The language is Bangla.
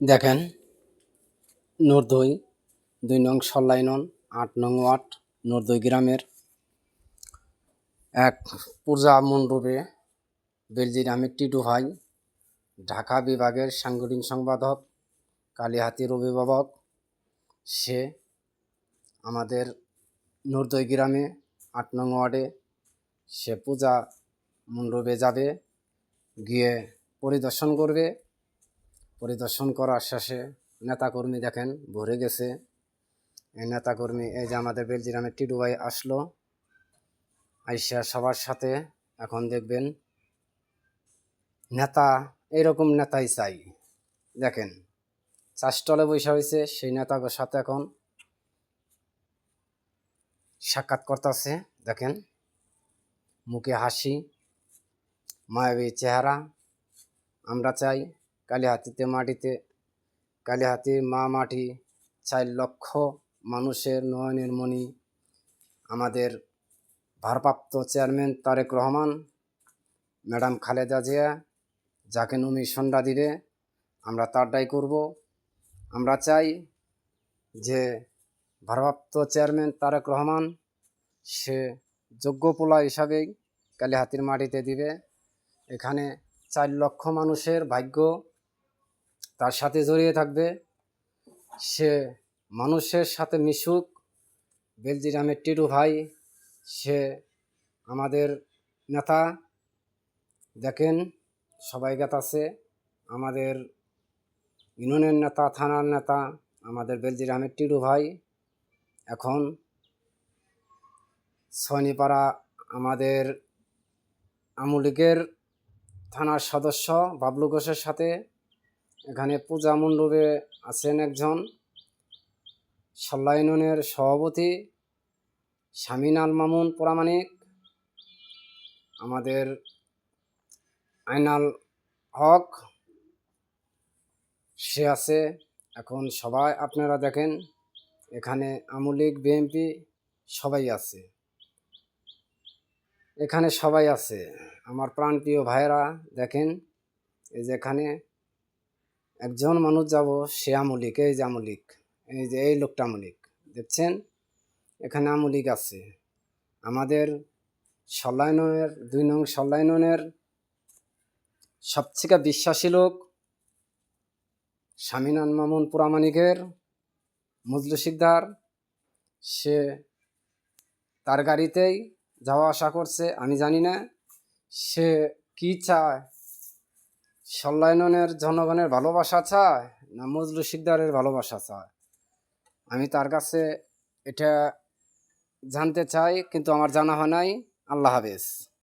দেখেন নর্দই দুই নং সল্লাইনন, আট নং ওয়াট নর্দই গ্রামের। এক পূজা মণ্ডপে বেলজির আহমেদ টিটু ভাই, ঢাকা বিভাগের সাংগঠনিক সম্পাদক কালীহাতির অভিভাবক সে আমাদের নর্দই গ্রামে, আট নং ওয়ার্ডে সে পূজা মণ্ডপে যাবে, গিয়ে পরিদর্শন করবে। পরিদর্শন করার শেষে নেতাকর্মী দেখেন, ভরে গেছে। এই নেতাকর্মী, এই যে আমাদের বেলজিরামের টিটু ভাই আসলো, আইসা সবার সাথে এখন দেখবেন নেতা এরকম নেতাই চাই। দেখেন চাষটলে বৈশা হয়েছে, সেই নেতাদের সাথে এখন সাক্ষাৎ করতেছে। দেখেন, মুখে হাসি, মায়াবী চেহারা, আমরা চাই কালীহাতিতে মাটিতে, কালী কালীহাতির মা মাটি, চার লক্ষ মানুষের নয়নের মণি। আমাদের ভারপ্রাপ্ত চেয়ারম্যান তারেক রহমান, ম্যাডাম খালেদা জিয়া, যাকে নমি সন্ধ্যা দিবে আমরা তারটাই করব। আমরা চাই যে ভারপ্রাপ্ত চেয়ারম্যান তারেক রহমান সে যোগ্য পোলা হিসাবেই কালীহাতির মাটিতে দিবে। এখানে চার লক্ষ মানুষের ভাগ্য তার সাথে জড়িয়ে থাকবে। সে মানুষের সাথে মিশুক। বেলজিরামের টিটু ভাই, সে আমাদের নেতা। দেখেন, সবাই আছে আমাদের ইউনিয়নের নেতা, থানার নেতা, আমাদের বেলজিরামের টিটু ভাই। এখন সনিপাড়া আমাদের আমুলিগের থানার সদস্য বাবলু ঘোষের সাথে এখানে পূজা মণ্ডপে আছেন একজন সল্লাইনের সভাপতি স্বামীনাল মামুন প্রামাণিক আমাদের আইনাল হক, সে আছে। এখন সবাই আপনারা দেখেন, এখানে আমুলিক বিএনপি সবাই আছে। এখানে সবাই আছে। আমার প্রাণপ্রিয় ভাইয়েরা দেখেন, এই যে এখানে একজন মানুষ যাব, সে আমলিক, এই যে আমলিক, এই যে এই লোকটা আমলিক, দেখছেন? এখানে আমলিক আছে। আমাদের সল্লায়নের দুই নং সল্লায়নের সবথেকে বিশ্বাসী লোক স্বামীনান মামুন পুরামানিকের মজলু শিকদার। সে তার গাড়িতেই যাওয়া আসা করছে, আমি জানি না। সে কি চায়? সল্লায়নের জনগণের ভালোবাসা চায় না মজলু শিকদারের ভালোবাসা চায়? আমি তার কাছে এটা জানতে চাই, কিন্তু আমার জানা হয় নাই। আল্লাহ হাফেজ।